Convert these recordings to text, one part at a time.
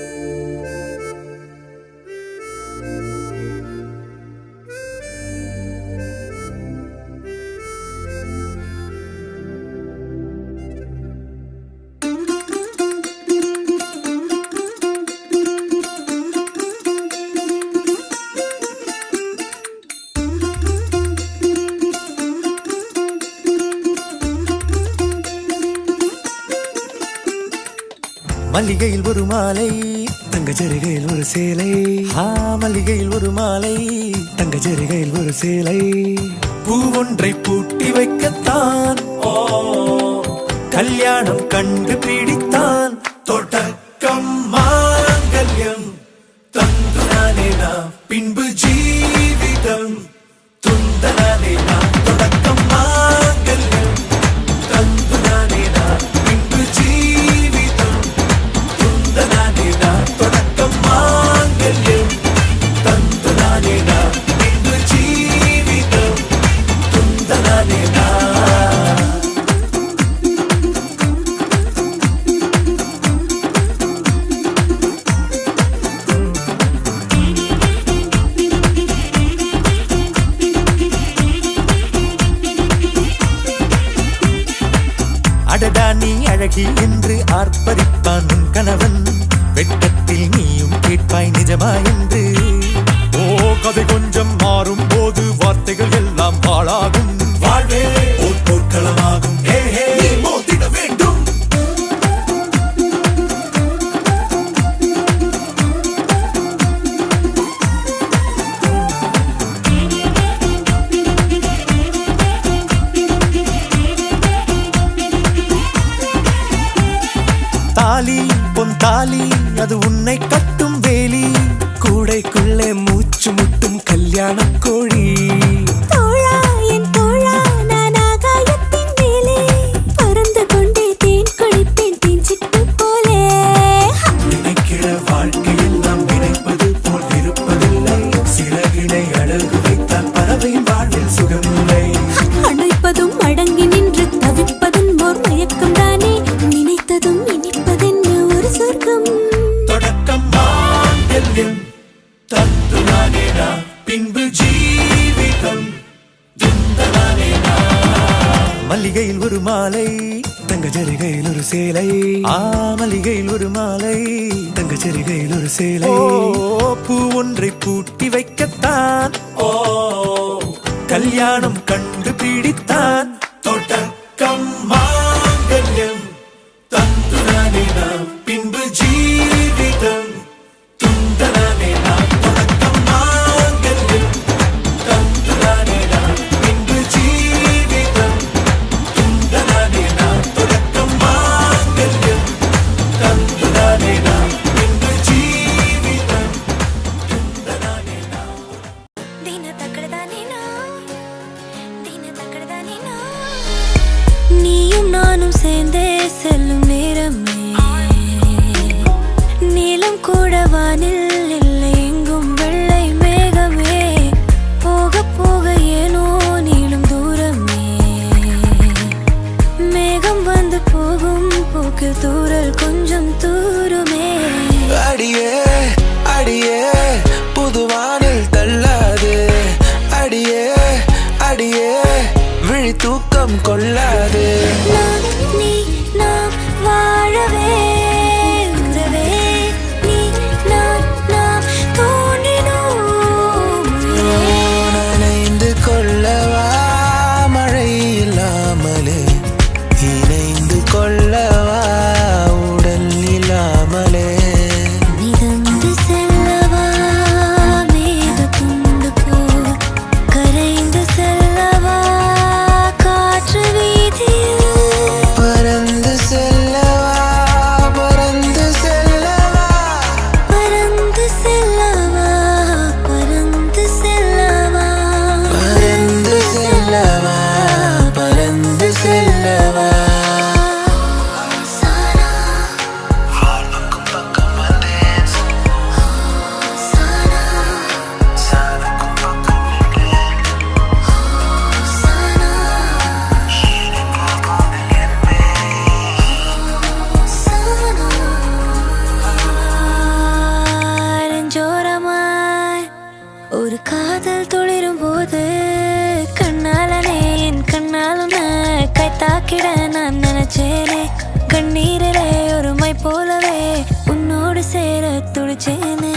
Música மல்லிகையில் ஒரு மாலை தங்க ஜருகையில் ஒரு சேலை. ஆ மல்லிகையில் ஒரு மாலை தங்க ஜருகையில் ஒரு சேலை. பூ ஒன்றை பூட்டி வைக்கத்தான். கல்யாணம் கண்டு பிடித்தான். தொடக்கம் அழகி என்று ஆர்ப்பரிப்பான் உன் கணவன். வெட்டத்தில் நீயும் கேட்பாய் நிஜமா என்று. ஓ கதை கொஞ்சம் மாறும் போது வார்த்தைகள் எல்லாம் பாழாகும். அது உன்னை கட்ட ஒரு மாலை. தங்க ஜரிகையில் ஒரு சேலை. ஆ மல்லிகையில் ஒரு மாலை. தங்க ஜரிகையில் ஒரு சேலை. பூ ஒன்றை பூட்டி வைக்கத்தான். ஓ கல்யாணம் கண்டு பிடித்தான் தொடக்கம் ஒரு காதல் துளிரும் போது கண்ணாலனே என் கண்ணாலும் கை தாக்கிட நான் நினைச்சேனே. கண்ணீரிலே ஒரு மை போலவே உன்னோடு சேர துடிச்சேனே.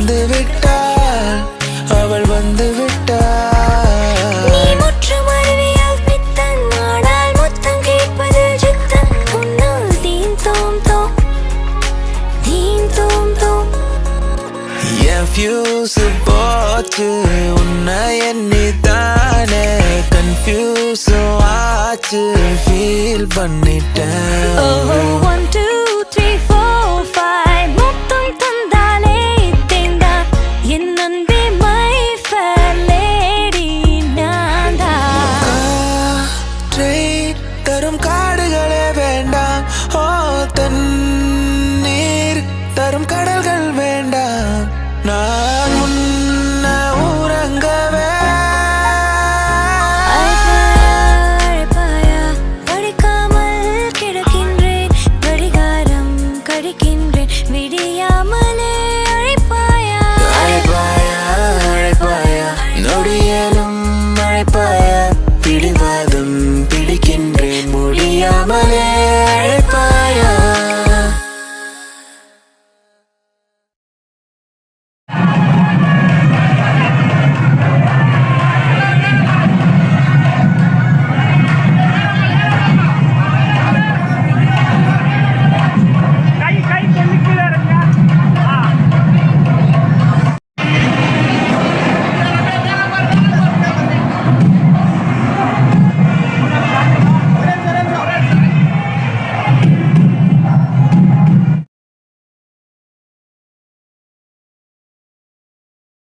வந்து விட்டாள் அவள் வந்து விட்டாள் ஃபியூஸு போச்சு உன்னை எண்ணி தானே. கன்ஃபியூஸும் ஆச்சு ஃபீல் பண்ணிட்டேன். One two